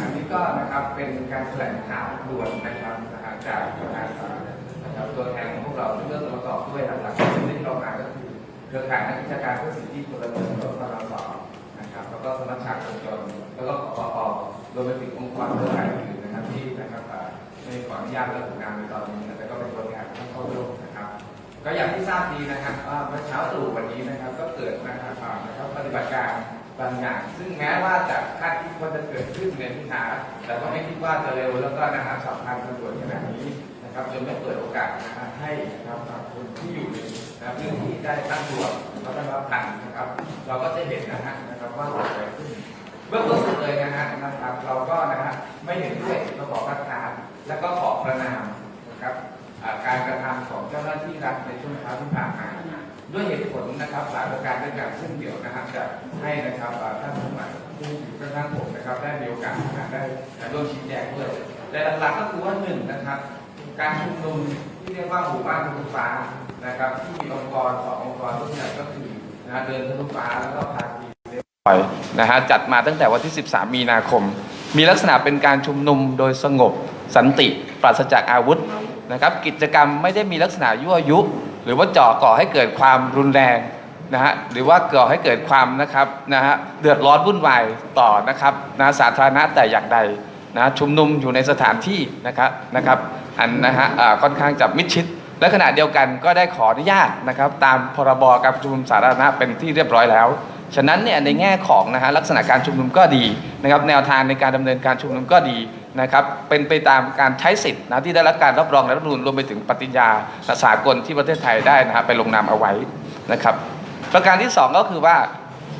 อันนี้ก็นะครับเป็นการแถลงข่าวด่วนนะครับจากประธานศาลนะครับตัวแทนของพวกเราเรื่องประกอบด้วยหลักๆที่เรามาก็คือเครือข่ายนักวิชาการเพื่อสิทธิพลเมืองหรือพลสนะครับแล้วก็สมัชชาคนจนแล้วก็ขอปรวมไปถึงองค์กรเครือข่ายอื่นนะครับที่นะครับอ่าไม่ขออนุญาตระบุนามในตอนนี้แต่ก็เป็นตัวแทนที่เข้าร่วมนะครับ ก็อย่างที่ทราบดีนะครับว่าเมื่อเช้าตรู่วันนี้นะครับก็เกิดนะครับนะครับปฏิบัติการ บางอย่าง ซึ่งแม้ว่าจะคาดคิดว่าจะเกิดขึ้นในพิธาแต่ก็ไม่คิดว่าจะเร็วแล้วก็นะครับสัมพันธ์ตำรวจขนาดนี้นะครับจนไม่เปิดโอกาสนะครับให้นะครับคนที่อยู่ในนะครับพื้นที่ได้ตั้งตัวแล้วก็รับทันนะครับ เราก็จะเห็นนะฮะนะครับว่าเกิดอะไรขึ้นเบื้องต้นสุดเลยนะฮะนะครับ เราก็นะฮะไม่เห็นด้วยเราขอคัดค้านและก็ขอประนามนะครับการกระทำของเจ้าหน้าที่รัฐในช่วงเช้าที่ผ่านมา ด้วยเหตุผลนะครับหลายประการด้วยกันซึ่งเดี๋ยวนะครับจะให้นะครับท่านผู้ใหม่ผู้อยู่ข้างๆผมนะครับได้มีโอกาสนะได้ร่วมชี้แจงด้วยแต่หลักๆก็คือว่าหนึ่งนะครับ การชุมนุมที่เรียกว่าหมู่บ้านทะลุฟ้านะครับที่มีองค์กรสององค์กรรุ่นใหญ่ก็คือนะฮะเดินทะลุฟ้าแล้วก็พาทีนะฮะจัดมาตั้งแต่วันที่ 13 มีนาคม มีลักษณะเป็นการชุมนุมโดยสงบสันติ ปราศจากอาวุธนะครับ กิจกรรมไม่ได้มีลักษณะยั่วยุ หรือว่าจ่อก่อให้เกิดความรุนแรงนะฮะหรือว่าก่อให้เกิดความนะครับนะฮะเดือดร้อนวุ่นวายต่อนะครับนะสาธารณะแต่อย่างใดนะชุมนุมอยู่ในสถานที่นะครับนะครับอันนะฮะค่อนข้างจะมิดชิด และขณะเดียวกันก็ได้ขออนุญาตนะครับ ตามพรบการชุมนุมสาธารณะเป็นที่เรียบร้อยแล้ว ฉะนั้นเนี่ยในแง่ของนะฮะลักษณะการชุมนุมก็ดีนะครับแนวทางในการดำเนินการชุมนุมก็ดีนะครับเป็นไปตามการใช้สิทธิ์นะที่ได้รับการรับรองและรัฐธรรมนูญรวมไปถึงปฏิญญาสากลที่ประเทศไทยได้นะฮะไปลงนามเอาไว้นะครับ ประการที่สองก็คือว่า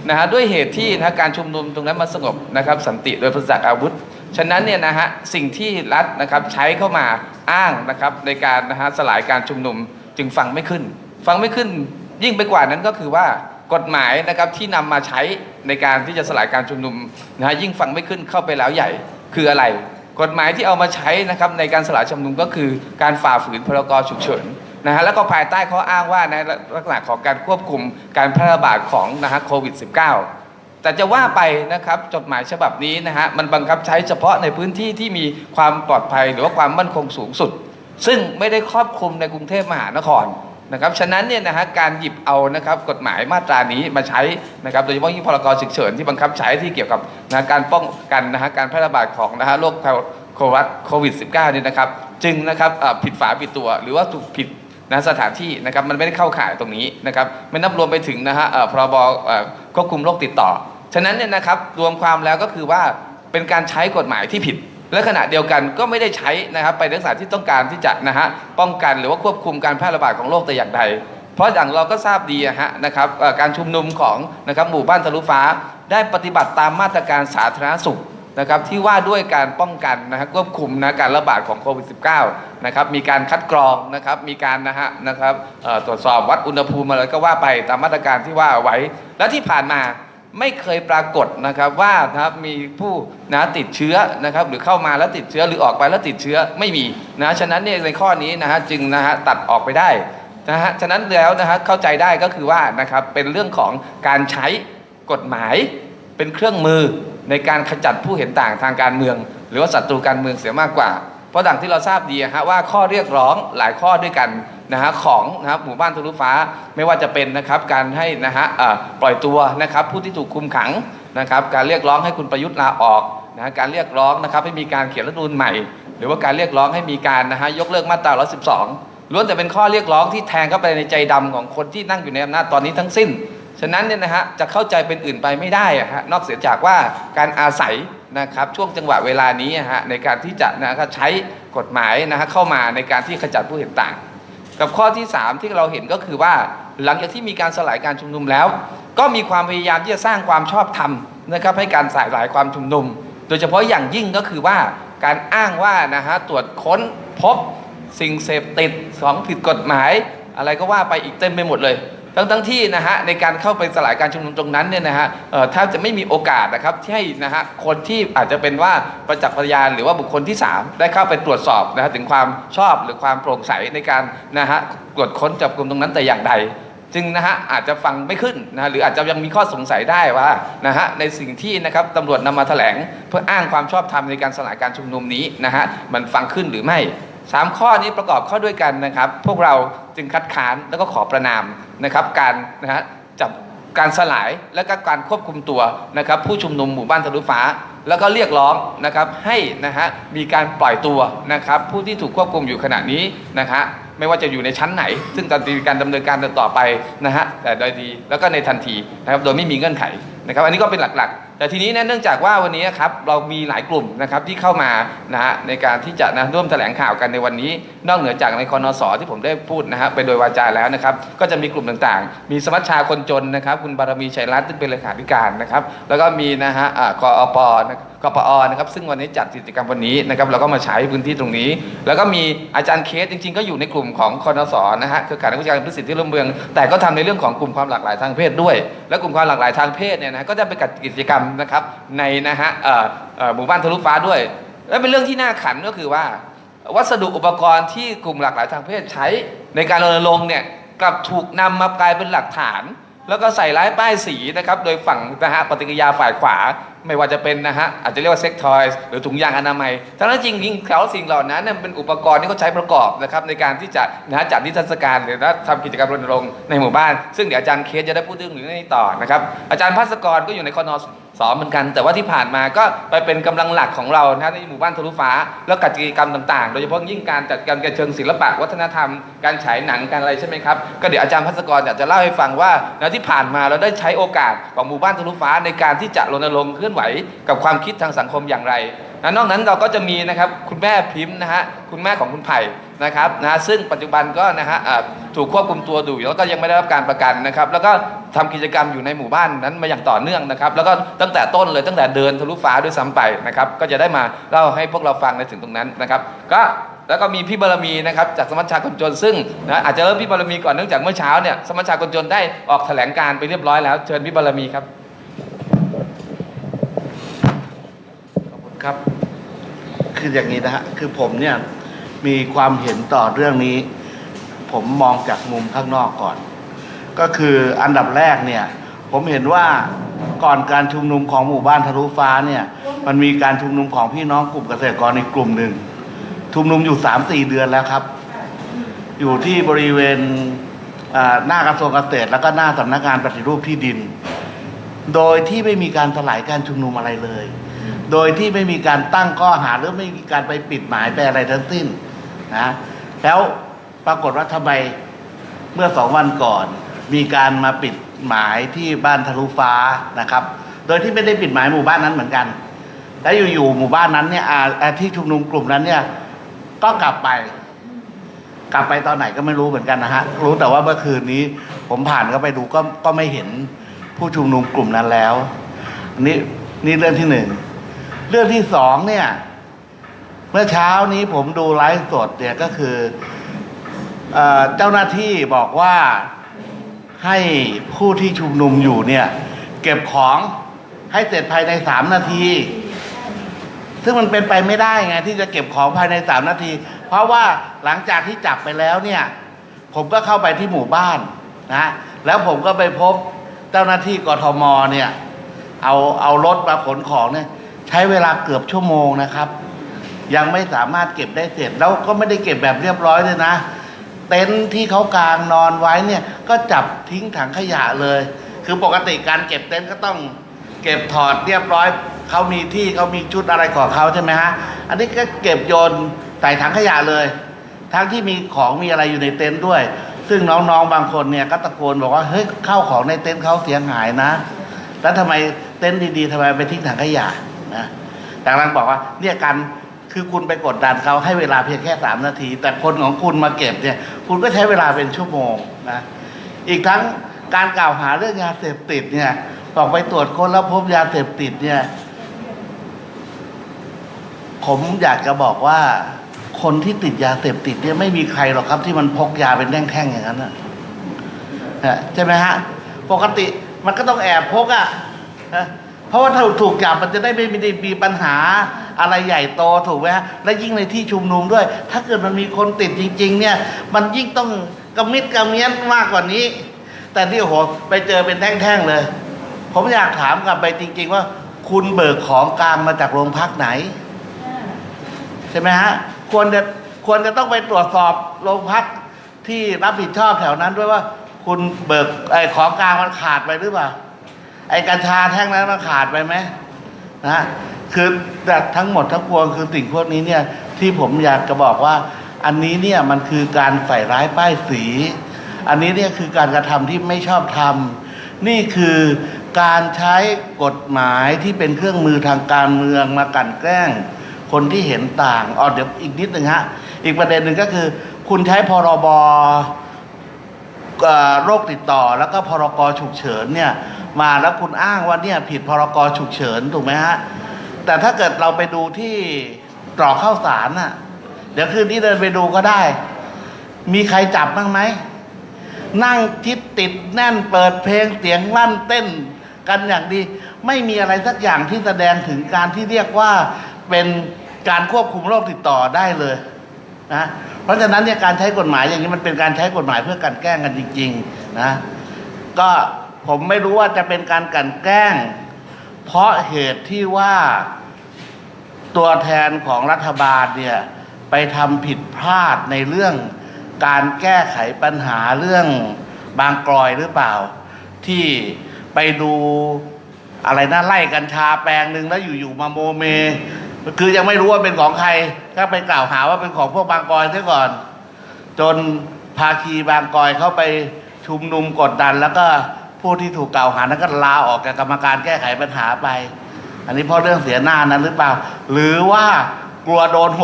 นะฮะด้วยเหตุที่นะการชุมนุมตรงนั้นมาสงบนะครับสันติโดยปราศจากอาวุธ ฉะนั้นเนี่ยนะฮะสิ่งที่รัฐนะครับใช้เข้ามาอ้างนะครับในการนะฮะสลายการชุมนุมจึงฟังไม่ขึ้น ฟังไม่ขึ้นยิ่งไปกว่านั้นก็คือว่า กฎหมายนะครับที่นำมาใช้ในการที่จะสลายการชุมนุมนะฮะยิ่งฟังไม่ขึ้นเข้าไปแล้วใหญ่คืออะไร กฎหมายที่เอามาใช้นะครับในการสลายชุมนุมก็คือการฝ่าฝืนพรกฉุกเฉินนะฮะแล้วก็ภายใต้ข้ออ้างว่าในลักษณะของการควบคุมการแพร่ระบาดของนะฮะโควิด -19 แต่จะว่าไปนะครับจดหมายฉบับนี้นะฮะมันบังคับใช้เฉพาะในพื้นที่ที่มีความปลอดภัยหรือว่าความมั่นคงสูงสุด ซึ่งไม่ได้ครอบคลุมในกรุงเทพมหานคร นะครับฉะนั้นเนี่ยนะฮะการหยิบเอานะครับกฎหมายมาตรานี้มาใช้นะครับโดยเฉพาะยิ่งพรกฉุกเฉินที่บังคับใช้ที่เกี่ยวกับนะการป้องกันนะฮะการแพร่ระบาดของนะฮะโรคโควิดโควิด -19 เนี่ยนะครับจึงนะครับผิดฝาผิดตัวหรือว่าถูกผิดนะสถานที่นะครับมันไม่ได้เข้าข่ายตรงนี้นะครับไม่นับรวมไปถึงนะฮะพรบควบคุมโรคติดต่อ ฉะนั้นเนี่ยนะครับรวมความแล้วก็คือว่าเป็นการใช้กฎหมายที่ผิด และขณะเดียวกันก็ไม่ได้ใช้นะครับไปในลักษณะที่ต้องการที่จะนะฮะป้องกันหรือว่าควบคุมการแพร่ระบาดของโรคแต่อย่างใด เพราะอย่างเราก็ทราบดีอะฮะนะครับการชุมนุมของนะครับหมู่บ้านทะลุฟ้า ได้ปฏิบัติตามมาตรการสาธารณสุขนะครับที่ว่าด้วยการป้องกันนะฮะควบคุมนะการระบาดของโควิด -19 นะครับมีการคัดกรองนะครับมีการนะฮะนะครับตรวจสอบวัดอุณหภูมิอะไรก็ว่าไปตามมาตรการที่ว่าไว้ และที่ผ่านมา ไม่เคยปรากฏนะครับว่านะครับมีผู้นะติดเชื้อนะครับ หรือเข้ามาแล้วติดเชื้อหรือออกไปแล้วติดเชื้อไม่มีนะฉะนั้นเนี่ยในข้อนี้นะฮะจึงนะฮะตัดออกไปได้นะฮะฉะนั้นแล้วนะฮะเข้าใจได้ก็คือว่านะครับเป็นเรื่องของการใช้กฎหมาย เป็นเครื่องมือในการขจัดผู้เห็นต่างทางการเมือง หรือว่าศัตรูการเมืองเสียมากกว่า เพราะดังที่เราทราบดีอะฮะว่าข้อเรียกร้องหลายข้อด้วยกันนะฮะของนะครับหมู่บ้านทะลุฟ้าไม่ว่าจะเป็นนะครับการให้นะฮะปล่อยตัวนะครับผู้ที่ถูกคุมขังนะครับการเรียกร้องให้คุณประยุทธ์ลาออกนะฮะการเรียกร้องนะครับให้มีการเขียนรัฐธรรมนูญใหม่ หรือว่าการเรียกร้องให้มีการนะฮะยกเลิกมาตรา 112ล้วนแต่เป็นข้อเรียกร้องที่แทงเข้าไปในใจดำของคนที่นั่งอยู่ในอำนาจตอนนี้ทั้งสิ้น ฉะนั้นเนี่ยนะฮะจะเข้าใจเป็นอื่นไปไม่ได้อะฮะนอกเสียจากว่าการอาศัยนะครับช่วงจังหวะเวลานี้อะฮะในการที่จะนะครับใช้กฎหมายนะฮะเข้ามาในการที่ขจัดผู้เห็นต่าง กับข้อที่ 3 ที่เราเห็นก็คือว่าหลังจากที่มีการสลายการชุมนุมแล้ว ก็มีความพยายามที่จะสร้างความชอบธรรมนะครับให้การสลายความชุมนุม โดยเฉพาะอย่างยิ่งก็คือว่าการอ้างว่านะฮะตรวจค้นพบสิ่งเสพติดของผิดกฎหมาย อะไรก็ว่าไปอีกเต็มไปหมดเลย ทั้งทั้งที่นะฮะในการเข้าไปสลายการชุมนุมตรงนั้นเนี่ยนะฮะแทบจะไม่มีโอกาสนะครับที่ให้นะฮะคนที่อาจจะเป็นว่าประจักษ์พยานหรือว่าบุคคลที่ 3 ได้เข้าไปตรวจสอบนะฮะถึงความชอบหรือความโปร่งใสในการนะฮะตรวจค้นจับกลุ่มตรงนั้นแต่อย่างใดจึงนะฮะอาจจะฟังไม่ขึ้นนะฮะหรืออาจจะยังมีข้อสงสัยได้ว่านะฮะในสิ่งที่นะครับตำรวจนำมาแถลง เพื่ออ้างความชอบธรรมในการสลายการชุมนุมนี้นะฮะมันฟังขึ้นหรือไม่ สามข้อนี้ประกอบเข้าด้วยกันนะครับ พวกเราจึงคัดค้านแล้วก็ขอประนามนะครับ การนะฮะจับการสลายและก็การควบคุมตัวนะครับ ผู้ชุมนุมหมู่บ้านทะลุฟ้า แล้วก็เรียกร้องนะครับให้นะฮะมีการปล่อยตัวนะครับ ผู้ที่ถูกควบคุมอยู่ขณะนี้นะฮะไม่ว่าจะอยู่ในชั้นไหน ซึ่งจะมีการดำเนินการต่อไปนะฮะแต่โดยดีแล้วก็ในทันทีนะครับโดยไม่มีเงื่อนไขนะครับ อันนี้ก็เป็นหลักๆ แต่ทีนี้เนยเนื่องจากว่าวันนี้ครับเรามีหลายกลุ่มนะครับที่เข้ามานะฮะในการที่จะนะร่วมแถลงข่าวกันในวันนี้ นอกเหนือจากในคอนสที่ผมได้พูดนะฮะไปโดยวาจาแล้วนะครับ ก็จะมีกลุ่มต่างๆ มีสมัชชาคนจนนะครับ คุณบารมีชัยรัตน์ซึ่งเป็นเลขาธิการนะครับแล้วก็มีนะฮะอ่ากอปนะกปอนะครับซึ่งวันนี้จัดกิจกรรมวันนี้นะครับเราก็มาใช้พื้นที่ตรงนี้ แล้วก็มีอาจารย์เคสจริง ๆ ก็อยู่ในกลุ่มของคอนสนะฮะคือการนักวิชาการพื้นสิทธิร่วมเมือง แต่ก็ทำในเรื่องของกลุ่มความหลากหลายทางเพศด้วย และกลุ่มความหลากหลายทางเพศเนี่ยนะก็จะไปจัดกิจกรรมนะครับในนะฮะหมู่บ้านทะลุฟ้าด้วย และเป็นเรื่องที่น่าขันก็คือว่า วัสดุอุปกรณ์ที่กลุ่มหลากหลายทางเพศใช้ ในการรณรงค์เนี่ยกลับถูกนำมากลายเป็นหลักฐาน แล้วก็ใส่ร้ายป้ายสีนะครับโดยฝั่งนะฮะปฏิกิริยาฝ่ายขวา ไม่ว่าจะเป็นนะฮะอาจจะเรียกว่าเซ็กทอยส์หรือถุงยางอนามัยทั้งนั้นจริงจริงๆเขาสิ่งเหล่านั้นเนี่ยเป็นอุปกรณ์ที่เขาใช้ประกอบนะครับในการที่จะนะฮะจัดนิทรรศการหรือว่าทำกิจกรรมรณรงค์ในหมู่บ้าน ซึ่งเดี๋ยวอาจารย์เคสจะได้พูดเรื่องนี้ต่อนะครับอาจารย์ภัสกรก็อยู่ในคอนอสอนเหมือนกัน แต่ว่าที่ผ่านมาก็ไปเป็นกำลังหลักของเรานะฮะในหมู่บ้านทะลุฟ้า แล้วกิจกรรมต่างๆ โดยเฉพาะยิ่งการจัดการกระเชิงศิลปะวัฒนธรรม การฉายหนังการอะไรใช่ไหมครับก็เดี๋ยวอาจารย์พัสกรอยากจะเล่าให้ฟังว่านที่ผ่านมาเราได้ใช้โอกาสของหมู่บ้านทะลุฟ้าในการที่จะรณรงค์เคลื่อนไหวกับความคิดทางสังคมอย่างไรนะนอกนั้นเราก็จะมีนะครับคุณแม่พิมพ์นะฮะคุณแม่ของคุณไผ่นะครับนะซึ่งปัจจุบันก็นะฮะถูกควบคุมตัวดูอยู่แล้วก็ยังไม่ได้รับการประกันนะครับ แล้วก็ทำกิจกรรมอยู่ในหมู่บ้านนั้นมาอย่างต่อเนื่องนะครับ แล้วก็ตั้งแต่ต้นเลยตั้งแต่เดินทะลุฟ้าด้วยซ้ำไปนะครับ ก็จะได้มาเล่าให้พวกเราฟังในถึงตรงนั้นนะครับ ก็แล้วก็มีพี่บารมีนะครับจากสมัชชาคนจนซึ่งนะอาจจะเริ่มพี่บารมีก่อนเนื่องจากเมื่อเช้าเนี่ยสมัชชาคนจนได้ออกแถลงการไปเรียบร้อยแล้วเชิญพี่บารมีครับ คุณครับ คืออย่างนี้นะฮะคือผมเนี่ยมีความเห็นต่อเรื่องนี้ ผมมองจากมุมข้างนอกก่อน ก็คืออันดับแรกเนี่ย ผมเห็นว่าก่อนการชุมนุมของหมู่บ้านทะลุฟ้าเนี่ย มันมีการชุมนุมของพี่น้องกลุ่มเกษตรกรอีกกลุ่มหนึ่งชุมนุมอยู่สามสี่เดือนแล้วครับ อยู่ที่บริเวณอ่าหน้ากระทรวงเกษตร แล้วก็หน้าสำนักงานปฏิรูปที่ดิน โดยที่ไม่มีการสลายการชุมนุมอะไรเลย โดยที่ไม่มีการตั้งข้อหาหรือไม่มีการไปปิดหมายไปอะไรทั้งสิ้นนะแล้วปรากฏว่าทำไมเมื่อสองวันก่อน มีการมาปิดหมายที่บ้านทะลุฟ้านะครับ โดยที่ไม่ได้ปิดหมายหมู่บ้านนั้นเหมือนกัน แล้วอยู่ๆหมู่บ้านนั้นเนี่ยอาที่ชุมนุมกลุ่มนั้นเนี่ยก็กลับไป กลับไปตอนไหนก็ไม่รู้เหมือนกันนะฮะรู้แต่ว่าเมื่อคืนนี้ผมผ่านเข้าไปดูก็ก็ไม่เห็นผู้ชุมนุมกลุ่มนั้นแล้ว นี่นี่เรื่องที่หนึ่ง เรื่องที่สองเนี่ย เมื่อเช้านี้ผมดูไลฟ์สดเนี่ยก็คือเอเจ้าหน้าที่บอกว่าให้ผู้ที่ชุมนุมอยู่เนี่ย เก็บของให้เสร็จภายในสามนาที ซึ่งมันเป็นไปไม่ได้ไง ที่จะเก็บของภายในสามนาที เพราะว่าหลังจากที่จับไปแล้วเนี่ย ผมก็เข้าไปที่หมู่บ้านนะแล้วผมก็ไปพบเจ้าหน้าที่กทมเนี่ย เอาเอารถมาขนของเนี่ย ใช้เวลาเกือบชั่วโมงนะครับ ยังไม่สามารถเก็บได้เสร็จแล้วก็ไม่ได้เก็บแบบเรียบร้อยเลยนะ เต็นท์ที่เขากางนอนไว้เนี่ยก็จับทิ้งถังขยะเลย คือปกติการเก็บเต็นท์ก็ต้องเก็บถอดเรียบร้อยเขามีที่เขามีชุดอะไรของเขาใช่ไหมฮะอันนี้ก็เก็บโยนใส่ถังขยะเลย ทั้งที่มีของมีอะไรอยู่ในเต็นท์ด้วย ซึ่งน้องๆบางคนเนี่ยก็ตะโกนบอกว่าเฮ้ยเข้าของในเต็นท์เขาเสียหายนะ แล้วทำไมเต็นท์ดีๆทำไมไปทิ้งถังขยะ นะแต่รังบอกว่าเนี่ยการคือคุณไปกดดันเขาให้เวลาเพียงแค่สามนาที แต่คนของคุณมาเก็บเนี่ย คุณก็ใช้เวลาเป็นชั่วโมงนะอีกทั้งการกล่าวหาเรื่องยาเสพติดเนี่ยบอกไปตรวจค้นแล้วพบยาเสพติดเนี่ย ผมอยากจะบอกว่า คนที่ติดยาเสพติดเนี่ยไม่มีใครหรอกครับที่มันพกยาเป็นแท่งๆอย่างนั้นนะนะใช่ไหมฮะ ปกติมันก็ต้องแอบพกอะ่ะ เพราะว่าถ้าถูกจับมันจะได้ไม่ได้มีปัญหาอะไรใหญ่โตถูกไหมฮะและยิ่งในที่ชุมนุมด้วย ถ้าเกิดมันมีคนติดจริง ๆ เนี่ย มันยิ่งต้องกระมิดกระเมียนมากกว่านี้ แต่ที่โอ้โหไปเจอเป็นแท่งๆเลย ผมอยากถามกลับไปจริง ๆ ว่า คุณเบิกของกลางมาจากโรงพักไหน ใช่ไหมฮะควรจะควรจะต้องไปตรวจสอบโรงพักที่รับผิดชอบแถวนั้นด้วยว่า คุณเบิกไอ้ของกลางมันขาดไปหรือเปล่า ไอ้กัญชาแท่งนั้นมันขาดไปไหมนะคือแต่ทั้งหมดทั้งปวงคือสิ่งพวกนี้เนี่ยที่ผมอยากจะบอกว่า อันนี้เนี่ยมันคือการใส่ร้ายป้ายสี อันนี้เนี่ยคือการกระทำที่ไม่ชอบธรรมนี่คือการใช้กฎหมายที่เป็นเครื่องมือทางการเมืองมากันแกล้ง คนที่เห็นต่างอ๋อเดี๋ยวอีกนิดหนึ่งฮะอีกประเด็นหนึ่งก็คือ คุณใช้พรบโรคติดต่อแล้วก็พรกฉุกเฉินเนี่ย มาแล้วคุณอ้างว่าเนี่ยผิดพรกฉุกเฉินถูกไหมฮะแต่ถ้าเกิดเราไปดูที่ตรอกข้าวสารน่ะ เดี๋ยวคืนนี้เดินไปดูก็ได้ มีใครจับบ้างไหม นั่งทิดติดแน่นเปิดเพลงเสียงลั่นเต้นกันอย่างดี ไม่มีอะไรสักอย่างที่แสดงถึงการที่เรียกว่าเป็นการควบคุมโรคติดต่อได้เลยนะเพราะฉะนั้นเนี่ยการใช้กฎหมายอย่างนี้มันเป็นการใช้กฎหมายเพื่อกลันแกล้งกันจริง ๆ นะ ก็ ผมไม่รู้ว่าจะเป็นการกันแกล้ง เพราะเหตุที่ว่าตัวแทนของรัฐบาลเนี่ยไปทำผิดพลาดในเรื่องการแก้ไขปัญหาเรื่องบางกลอยหรือเปล่า ที่ไปดูอะไรนะไล่กัญชาแปลงหนึ่งแล้วอยู่ๆมาโมเม คือยังไม่รู้ว่าเป็นของใครก็ไปกล่าวหาว่าเป็นของพวกบางกลอยเสียก่อน จนภาคีบางกอยเข้าไปชุมนุมกดดันแล้วก็ ผู้ที่ถูกกล่าวหานั้นก็ลาออกจากกรรมการแก้ไขปัญหาไป อันนี้เพราะเรื่องเสียหน้านั้นหรือเปล่า หรือว่ากลัวโดนโห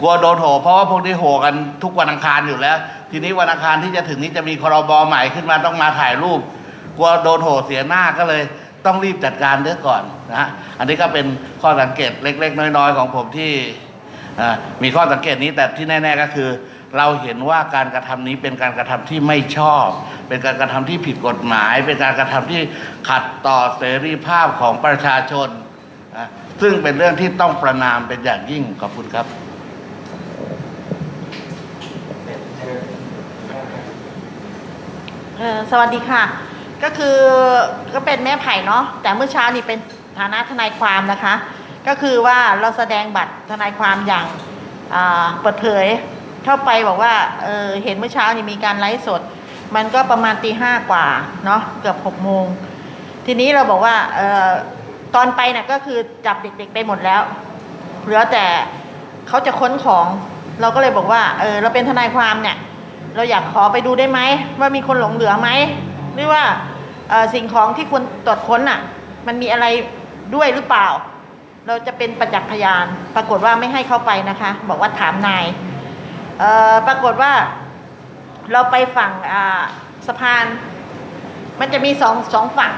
กลัวโดนโหเพราะว่าพวกนี้โหกันทุกวันอังคารอยู่แล้ว ทีนี้วันอังคารที่จะถึงนี้จะมีครบใหม่ขึ้นมาต้องมาถ่ายรูป กลัวโดนโหเสียหน้าก็เลย ต้องรีบจัดการเรื่องก่อนนะฮะอันนี้ก็เป็นข้อสังเกตเล็ก ๆ น้อย ๆ ของผมที่มีข้อสังเกตนี้แต่ที่แน่ ๆ ก็คือ เราเห็นว่าการกระทำนี้เป็นการกระทำที่ไม่ชอบ เป็นการกระทำที่ผิดกฎหมาย เป็นการกระทำที่ขัดต่อเสรีภาพของประชาชน ซึ่งเป็นเรื่องที่ต้องประนามเป็นอย่างยิ่งขอบคุณครับสวัสดีค่ะ ก็คือก็เป็นแม่ไผ่เนาะแต่เมื่อเช้านี่เป็นฐานะทนายความนะคะ ก็คือว่าเราแสดงบัตรทนายความอย่างเปิดเผย เข้าไปบอกว่าเออเห็นเมื่อเช้านี่มีการไลฟ์สด มันก็ประมาณตีห้ากว่าเนาะเกือบหกโมงทีนี้เราบอกว่าเออตอนไปน่ะก็คือจับเด็กๆไปหมดแล้ว เหลือแต่เขาจะค้นของเราก็เลยบอกว่าเออเราเป็นทนายความเนี่ย เราอยากขอไปดูได้ไหมว่ามีคนหลงเหลือไหมหรือว่าสิ่งของที่คุณตรวจค้นอะ มันมีอะไรด้วยหรือเปล่า เราจะเป็นประจักษ์พยาน ปรากฏว่าไม่ให้เข้าไปนะคะ บอกว่าถามนาย เอ่อปรากฏว่า เราไปฝั่งอ่าสะพาน มันจะมีสองสองฝั่ง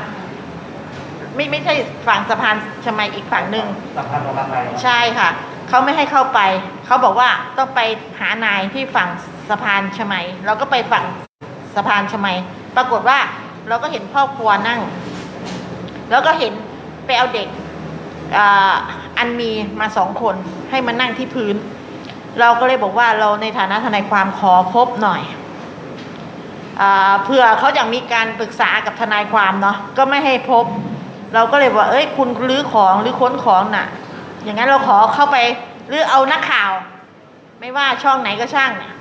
ไม่ไม่ใช่ฝั่งสะพานชมัยอีกฝั่งหนึ่งสัมพันธ์ของอะไรใช่ค่ะ เขาไม่ให้เข้าไป เขาบอกว่าต้องไปหานายที่ฝั่งสะพานชมัย เราก็ไปฝั่งสะพานชมัย ปรากฏว่าเราก็เห็นพ่อครัวนั่ง แล้วก็เห็นไปเอาเด็กอาอันมีมาสองคนให้มานั่งที่พื้น เราก็เลยบอกว่าเราในฐานะทนายความขอพบหน่อยอเผื่อเขาอยากมีการปรึกษากับทนายความเนาะก็ไม่ให้พบ เราก็เลยว่าเอ้ย คุณรื้อของหรือค้นของน่ะ อย่างนั้นเราขอเข้าไปหรือเอานักข่าว ไม่ว่าช่องไหนก็ช่างเนี่ย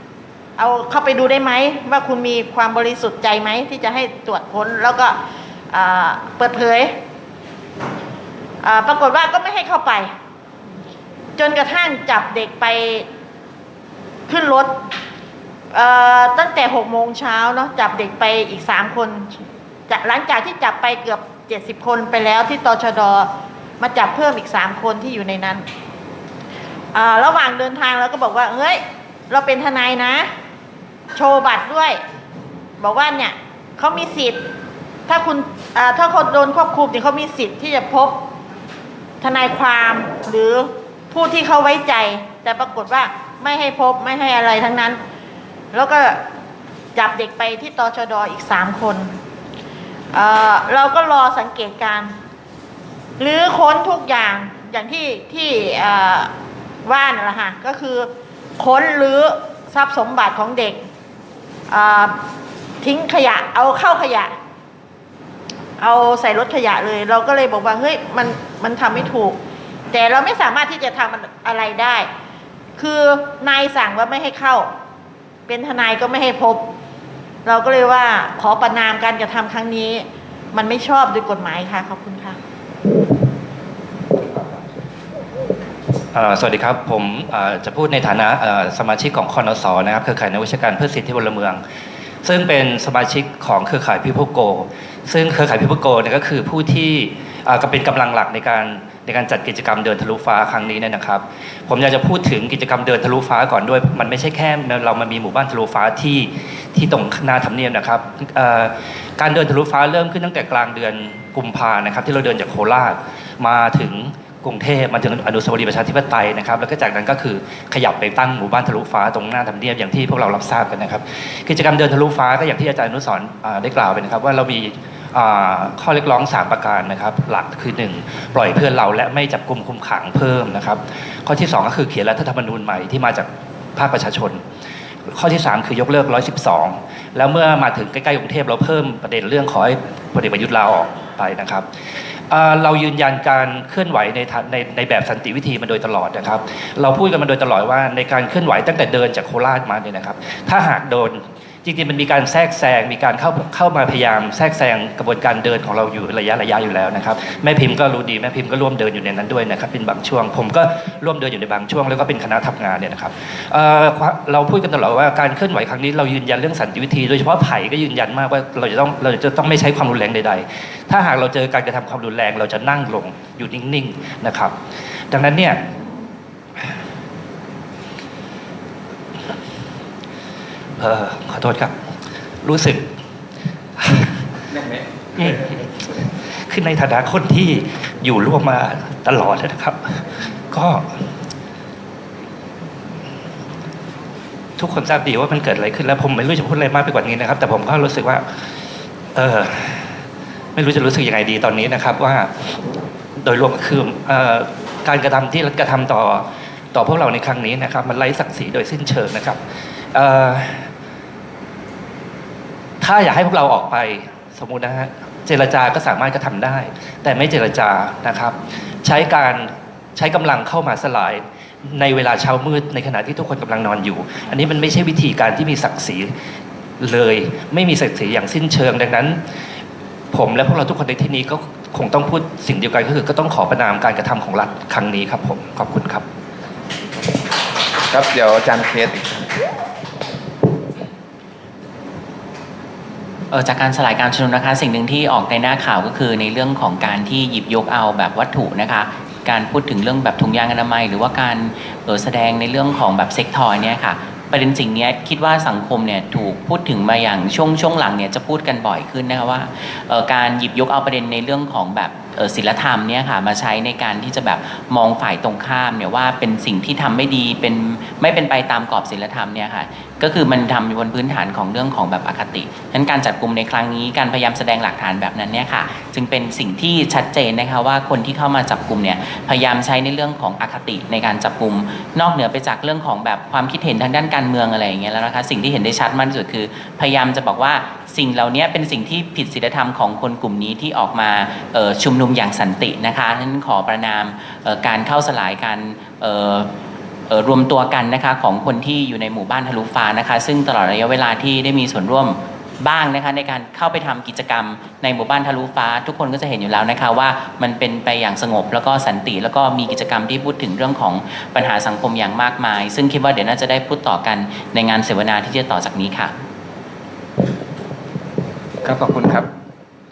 เอาเข้าไปดูได้ไหมว่าคุณมีความบริสุทธิ์ใจไหมที่จะให้ตรวจค้นแล้วก็เปิดเผยปรากฏว่าก็ไม่ให้เข้าไป จนกระทั่งจับเด็กไป ขึ้นรถตั้งแต่หกโมงเช้าเนาะจับเด็กไปอีกสามคนจะหลังจากที่จับไปเกือบเจ็ดสิบคนไปแล้วที่ตชดมาจับเพิ่มอีกสามคนที่อยู่ในนั้นระหว่างเดินทางเราก็บอกว่าเฮ้ย เราเป็นทนายนะ โชว์บัตรด้วย บอกว่าเนี่ยเขามีสิทธิ์ ถ้าคุณถ้าเขาโดนควบคุมเนี่ยเขามีสิทธิ์ที่จะพบทนายความหรือผู้ที่เขาไว้ใจ แต่ปรากฏว่า ไม่ให้พบไม่ให้อะไรทั้งนั้น แล้วก็จับเด็กไปที่ตชดอีกสามคนเเราก็รอสังเกตการหรือค้นทุกอย่างอย่างที่ที่ว่านั่นแหละค่ะก็คือค้นหรือทรัพย์สมบัติของเด็กทิ้งขยะเอาเข้าขยะ เอาใส่รถขยะเลย เราก็เลยบอกว่าเฮ้ยมันมันทำไม่ถูก แต่เราไม่สามารถที่จะทำอะไรได้ คือนายสั่งว่าไม่ให้เข้า เป็นทนายก็ไม่ให้พบ เราก็เลยว่าขอประนามการกระทำครั้งนี้ มันไม่ชอบด้วยกฎหมายค่ะ ขอบคุณค่ะสวัสดีครับ ผมจะพูดในฐานะสมาชิกของคอนสนะครับเครือข่ายนักวิชาการเพื่อสิทธิพลเมือง ซึ่งเป็นสมาชิกของเครือข่ายพิพโก ซึ่งเครือข่ายพิพโกเนี่ยก็คือผู้ที่ อ่อก็เป็นกำลังหลักในการในการจัดกิจกรรมเดินทะลุฟ้าครั้งนี้เนี่ยนะครับ ผมอยากจะพูดถึงกิจกรรมเดินทะลุฟ้าก่อนด้วย มันไม่ใช่แค่เรามามีหมู่บ้านทะลุฟ้าที่ที่ตรงหน้าทำเนียบนะครับการเดินทะลุฟ้าเริ่มขึ้นตั้งแต่กลางเดือนกุมภานะครับ ที่เราเดินจากโคราชมาถึงกรุงเทพมาถึงอนุสาวรีย์ประชาธิปไตยนะครับแล้วก็จากนั้นก็คือขยับไปตั้งหมู่บ้านทะลุฟ้าตรงหน้าทำเนียบอย่างที่พวกเรารับทราบกันนะครับ กิจกรรมเดินทะลุฟ้าก็อย่างที่อาจารย์อนุสรณ์อ่าได้กล่าวไปนะครับ ว่าเรามี ข้อเรียกร้อง 3 ประการนะครับ หลักคือ 1 ปล่อยเพื่อนเราและไม่จับกลุ่มคุมขังเพิ่มนะครับ ข้อที่ 2 ก็คือเขียนรัฐธรรมนูญใหม่ที่มาจากภาคประชาชน ข้อที่ 3 คือยกเลิก 112 แล้วเมื่อมาถึงใกล้ๆกรุงเทพเราเพิ่มประเด็นเรื่องขอให้พลเอกประยุทธ์ลาออกไปนะครับเรายืนยันการเคลื่อนไหวในในในแบบสันติวิธีมาโดยตลอดนะครับ เราพูดกันมาโดยตลอดว่าในการเคลื่อนไหวตั้งแต่เดินจากโคราชมาเนี่ยนะครับ ถ้าหากโดน จริงๆมันมีการแทรกแซงมีการเข้าเข้ามาพยายามแทรกแซงกระบวนการเดินของเราอยู่ระยะระยะอยู่แล้วนะครับแม่พิมพ์ก็รู้ดีแม่พิมพ์ก็ร่วมเดินอยู่ในนั้นด้วยนะครับเป็นบางช่วง ผมก็ร่วมเดินอยู่ในบางช่วง แล้วก็เป็นคณะทำงานเนี่ยนะครับเเราพูดกันตลอดว่าการเคลื่อนไหวครั้งนี้เรายืนยันเรื่องสันติวิธี โดยเฉพาะไผ่ก็ยืนยันมากว่าเราจะต้องเราจะต้องไม่ใช้ความรุนแรงใด ๆ ถ้าหากเราเจอการกระทำความรุนแรงเราจะนั่งลงอยู่นิ่งๆนะครับดังนั้นเนี่ย เออขอโทษครับ รู้สึกแน่ไหมอืมคือในฐานะคนที่อยู่ร่วมมาตลอดนะครับ ก็ ทุกคนทราบดีว่ามันเกิดอะไรขึ้น แล้วผมไม่รู้จะพูดอะไรมากไปกว่านี้นะครับ แต่ผมก็รู้สึกว่า เออไม่รู้จะรู้สึกยังไงดีตอนนี้นะครับ ว่า โดยรวมก็คือเอ่อการกระทำที่กระทำต่อต่อพวกเราในครั้งนี้นะครับ มันไร้ศักดิ์ศรีโดยสิ้นเชิงนะครับเอ่อ ถ้าอยากให้พวกเราออกไปสมมุตินะฮะเจรจาก็สามารถกระทำได้ แต่ไม่เจรจานะครับ ใช้การใช้กำลังเข้ามาสลายในเวลาเช้ามืดในขณะที่ทุกคนกำลังนอนอยู่ อันนี้มันไม่ใช่วิธีการที่มีศักดิ์ศรีเลยไม่มีศักดิ์ศรีอย่างสิ้นเชิงดังนั้น ผมและพวกเราทุกคนในที่นี้ก็คงต้องพูดสิ่งเดียวกันก็คือก็ต้องขอประนามการกระทำของรัฐครั้งนี้ครับผมขอบคุณครับ ครับเดี๋ยวอาจารย์เคสอีก ออจากการสลายการชุมนุมนะคะ สิ่งหนึ่งที่ออกในหน้าข่าวก็คือในเรื่องของการที่หยิบยกเอาแบบวัตถุนะคะ การพูดถึงเรื่องแบบถุงยางอนามัย หรือว่าการเออแสดงในเรื่องของแบบเซ็กทอยเนี่ยค่ะประเด็นสิ่งนี้คิดว่าสังคมเนี่ยถูกพูดถึงมาอย่างช่วงช่วงหลังเนี่ยจะพูดกันบ่อยขึ้นนะคะว่าการหยิบยกเอาประเด็นในเรื่องของแบบ ศีลธรรมเนี่ยค่ะมาใช้ในการที่จะแบบมองฝ่ายตรงข้ามเนี่ยว่าเป็นสิ่งที่ทำไม่ดีเป็นไม่เป็นไปตามกรอบศีลธรรมเนี่ยค่ะก็คือมันทำอยู่บนพื้นฐานของเรื่องของแบบอคติฉะนั้นการจับกลุ่มในครั้งนี้การพยายามแสดงหลักฐานแบบนั้นเนี่ยค่ะจึงเป็นสิ่งที่ชัดเจนนะคะว่าคนที่เข้ามาจับกลุ่มเนี่ยพยายามใช้ในเรื่องของอคติในการจับกลุ่มนอกเหนือไปจากเรื่องของแบบความคิดเห็นทางด้านการเมืองอะไรอย่างเงี้ยแล้วนะคะสิ่งที่เห็นได้ชัดมากที่สุดคือ พยายามจะบอกว่า สิ่งเหล่านี้เป็นสิ่งที่ผิดศีลธรรมของคนกลุ่มนี้ที่ออกมาชุมนุมอย่างสันตินะคะฉะนั้นขอประนามการเข้าสลายการรวมตัวกันนะคะของคนที่อยู่ในหมู่บ้านทะลุฟ้านะคะ ซึ่งตลอดระยะเวลาที่ได้มีส่วนร่วมบ้างนะคะในการเข้าไปทำกิจกรรมในหมู่บ้านทะลุฟ้า ทุกคนก็จะเห็นอยู่แล้วนะคะว่ามันเป็นไปอย่างสงบแล้วก็สันติ แล้วก็มีกิจกรรมที่พูดถึงเรื่องของปัญหาสังคมอย่างมากมาย ซึ่งคิดว่าเดี๋ยวน่าจะได้พูดต่อกันในงานเสวนาที่จะต่อจากนี้ค่ะ ครับขอบคุณครับ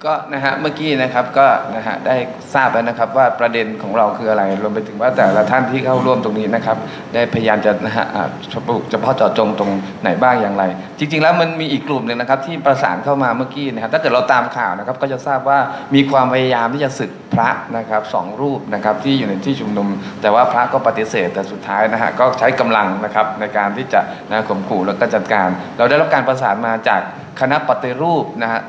ก็นะฮะเมื่อกี้นะครับก็นะฮะได้ทราบแล้วนะครับว่าประเด็นของเราคืออะไรรวมไปถึงว่าแต่ละท่านที่เข้าร่วมตรงนี้นะครับ ได้พยายามจะนะฮะอ่าเฉพาะเฉพาะเจาะจงตรงไหนบ้างอย่างไร จริง ๆ แล้วมันมีอีกกลุ่มหนึ่งนะครับ ที่ประสานเข้ามาเมื่อกี้นะครับถ้าเกิดเราตามข่าวนะครับ ก็จะทราบว่ามีความพยายามที่จะศึกพระนะครับสองรูปนะครับที่อยู่ในที่ชุมนุม แต่ว่าพระก็ปฏิเสธแต่สุดท้ายนะฮะก็ใช้กำลังนะครับในการที่จะนะข่มขู่แล้วก็จัดการ เราได้รับการประสานมาจาก คณะปฏิรูปนะฮะ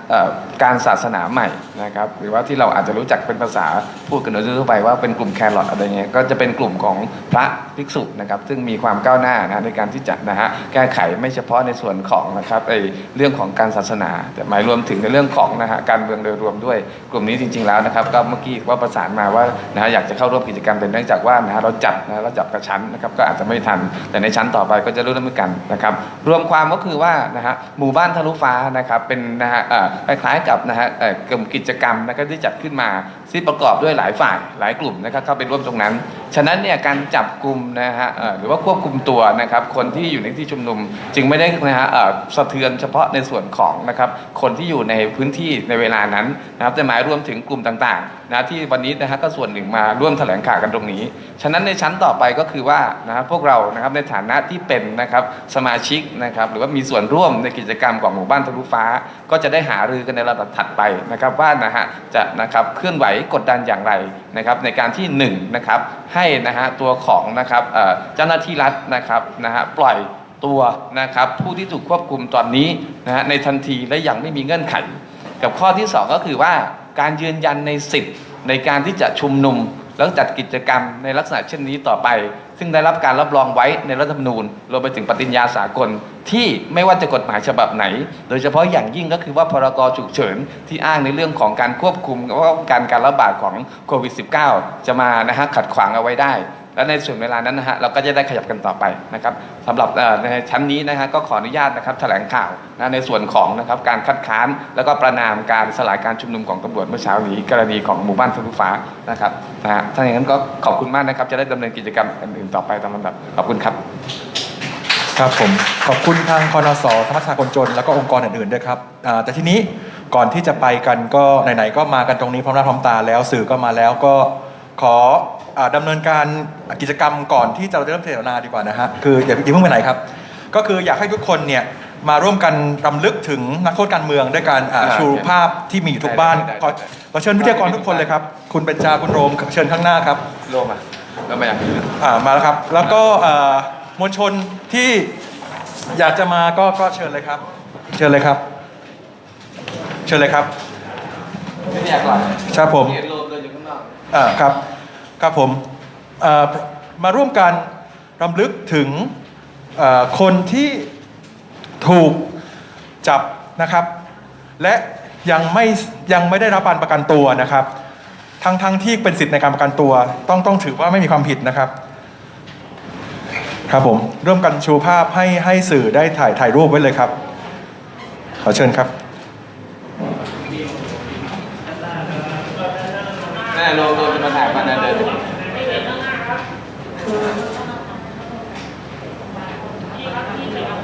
การศาสนาใหม่นะครับหรือว่าที่เราอาจจะรู้จักเป็นภาษาพูดกันโดยทั่วไปว่าเป็นกลุ่มแครอทอะไรเงี้ยก็จะเป็นกลุ่มของพระภิกษุนะครับซึ่งมีความก้าวหน้านะในการที่จะนะฮะแก้ไขไม่เฉพาะในส่วนของนะครับไอเรื่องของการศาสนา แต่หมายรวมถึงในเรื่องของนะฮะการเมืองโดยรวมด้วยกลุ่มนี้จริง ๆแล้วนะครับก็เมื่อกี้ว่าประสานมาว่านะฮะอยากจะเข้าร่วมกิจกรรมเป็นเนื่องจากว่านะฮะเราจัดนะเราจับกระชั้นนะครับก็อาจจะไม่ทันแต่ในชั้นต่อไปก็จะรู้เรื่องกันนะครับรวมความก็คือว่านะฮะหมู่บ้านทะลุฟ้านะครับเป็นนะฮะคล้ายๆกับนะฮะกลุ่มกิจกรรมนะครับที่จัดขึ้นมาที่ประกอบด้วยหลายฝ่ายหลายกลุ่มนะครับเข้าไปร่วมตรงนั้น ฉะนั้นเนี่ยการจับกลุ่มนะฮะหรือว่าควบคุมตัวนะครับคนที่อยู่ในที่ชุมนุมจึงไม่ได้นะฮะสะเทือนเฉพาะในส่วนของนะครับคนที่อยู่ในพื้นที่ในเวลานั้นนะครับแต่หมายรวมถึงกลุ่มต่างๆนะที่วันนี้นะฮะก็ส่วนหนึ่งมาร่วมแถลงข่าวกันตรงนี้ ฉะนั้นในชั้นต่อไปก็คือว่านะครับพวกเรานะครับในฐานะที่เป็นนะครับสมาชิกนะครับหรือว่ามีส่วนร่วมในกิจกรรมของหมู่บ้านทะลุฟ้า ก็จะได้หารือกันในระดับถัดไปนะครับว่านะฮะจะนะครับเคลื่อนไหวกดดันอย่างไรนะครับในการที่หนึ่งนะครับให้ให้นะฮะตัวของนะครับเจ้าหน้าที่รัฐนะครับนะฮะปล่อยตัวนะครับผู้ที่ถูกควบคุมตอนนี้นะฮะในทันทีและอย่างไม่มีเงื่อนไข กับข้อที่สองก็คือว่าการยืนยันในสิทธิ์ในการที่จะชุมนุมแล้วจัดกิจกรรมในลักษณะเช่นนี้ต่อไป ซึ่งได้รับการรับรองไว้ในรัฐธรรมนูญรวมไปถึงปฏิญญาสากล ที่ไม่ว่าจะกฎหมายฉบับไหน โดยเฉพาะอย่างยิ่งก็คือว่าพรกฉุกเฉินที่อ้างในเรื่องของการควบคุมว่าการการระบาดของโควิด -19 จะมานะฮะขัดขวางเอาไว้ได้ และในส่วนเวลานั้นนะฮะเราก็จะได้ขยับกันต่อไปนะครับสำหรับในชั้นนี้นะฮะก็ขออนุญาตนะครับแถลงข่าวนะในส่วนของนะครับการคัดค้านแล้วก็ประนามการสลายการชุมนุมของตำรวจเมื่อเช้านี้ กรณีของหมู่บ้านทะลุฟ้านะครับนะฮะถ้าอย่างนั้นก็ขอบคุณมากนะครับ จะได้ดำเนินกิจกรรมอื่นๆต่อไปตามลำดับขอบคุณครับครับผมขอบคุณทางคอนสธรรมศาคนจน แล้วก็องค์กรอื่นๆด้วยครับอ่าแต่ทีนี้ก่อนที่จะไปกันก็ไหนๆก็มากันตรงนี้พร้อมหน้าพร้อมตาแล้วสื่อก็มาแล้วก็ขอ อาดำเนินการกิจกรรมก่อนที่จะเริ่มเสวนาดีกว่านะฮะคืออย่าอย่าเพิ่งไปไหนครับ ก็คืออยากให้ทุกคนเนี่ยมาร่วมกันรำลึกถึงนักโทษการเมืองด้วยการอ่าอ่าชูภาพที่มีอยู่ทุกบ้านได้ได้ได้ขอขอเชิญวิทยากรทุกคนเลยครับ คุณเบญจาคุณโรมเชิญข้างหน้าครับโลมาแล้วมาอย่างนี้อ่ามาแล้วครับ แล้วก็เอ่อมวลชนที่อยากจะมาก็ก็เชิญเลยครับ เชิญเลยครับ เชิญเลยครับไม่อยากหลับครับผมเห็นโลมเดินอยู่ข้างนอกอ่าครับ ครับผมมาร่วมกันรำลึกถึงคนที่ถูกจับนะครับ และยังไม่ยังไม่ได้รับการประกันตัวนะครับ ทั้งทั้งที่เป็นสิทธิ์ในการประกันตัว ต้องต้องถือว่าไม่มีความผิดนะครับ ครับผมร่วมกันชูภาพให้ให้สื่อได้ถ่ายถ่ายรูปไว้เลยครับ ขอเชิญครับ แม่ โลโลมจะมาถ่ายมาเดินเดิน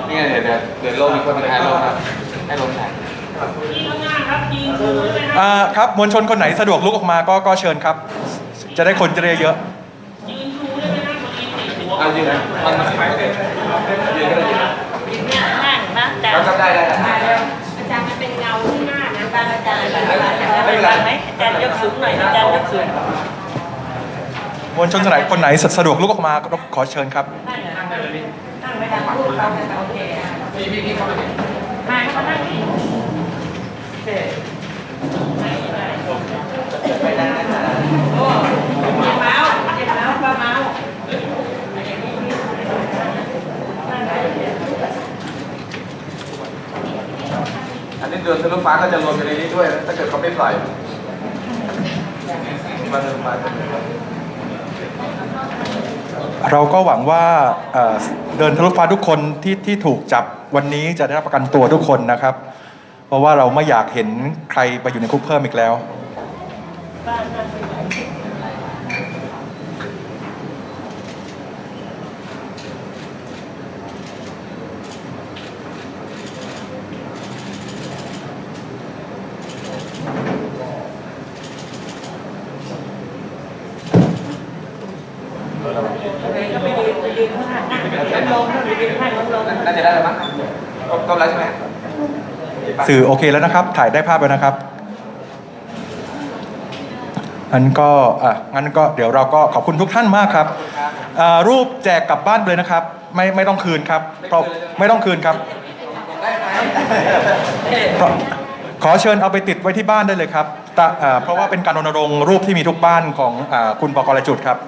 นี่ไงเดี๋ยวเดี๋ยวเดี๋ยวโลมีคนมาถ่ายโลครับให้โลถ่ายอ่าครับมวลชนคนไหนสะดวกลุกออกมาก็ก็เชิญครับ จะได้คนจะได้เยอะเอายืนนะมันมาถ่ายเลยยืนก็ได้ยืนนั่งนะอาจารแล้วย์ก็ได้ได้านะอาจารย์อาจารย์อาจารอาจารย์ไหมอาจารย์ยกสูงหน่อยอาจารย์ยกสูงมวลชนคนไหนคนไหนสะดวกลุกออกมาก็ขอเชิญครับนั่งเลยนั่งไม่ได้พูดเขาโอเคพี่พี่พี่เข้ามาดิมาเขานั่งนี่โอ้ไม่ได้มาส์เจ็บเมาส์ปลาเมาส์ อั เดินทะลุฟ้าก็จะรวมอยู่ในนี้ด้วยนะถ้าเกิดเขาไม่ปล่อยมาทะลุฟ้าเราก็หวังว่าเอ่อเดินทะลุฟ้าทุกคนที่ที่ถูกจับวันนี้จะได้รับประกันตัวทุกคนนะครับ เพราะว่าเราไม่อยากเห็นใครไปอยู่ในคุกเพิ่มอีกแล้ว ก็ไปยืนไปยืนข้างหน้านั่งลงนั่งไปยืนข้างลงลง น่าจะได้แล้วมั้งครบครบแล้วใช่ไหม สื่อโอเคแล้วนะครับ ถ่ายได้ภาพแล้วนะครับงั้นก็อะงั้นก็เดี๋ยวเราก็ขอบคุณทุกท่านมากครับอ่ารูปแจกกลับบ้านเลยนะครับ ไม่ไม่ต้องคืนครับเพราะไม่ต้องคืนครับได้ไหมเพราะขอเชิญเอาไปติดไว้ที่บ้านได้เลยครับตะอ่าเพราะว่าเป็นการรณรงค์รูปที่มีทุกบ้านของอาคุณปกรจุดครับ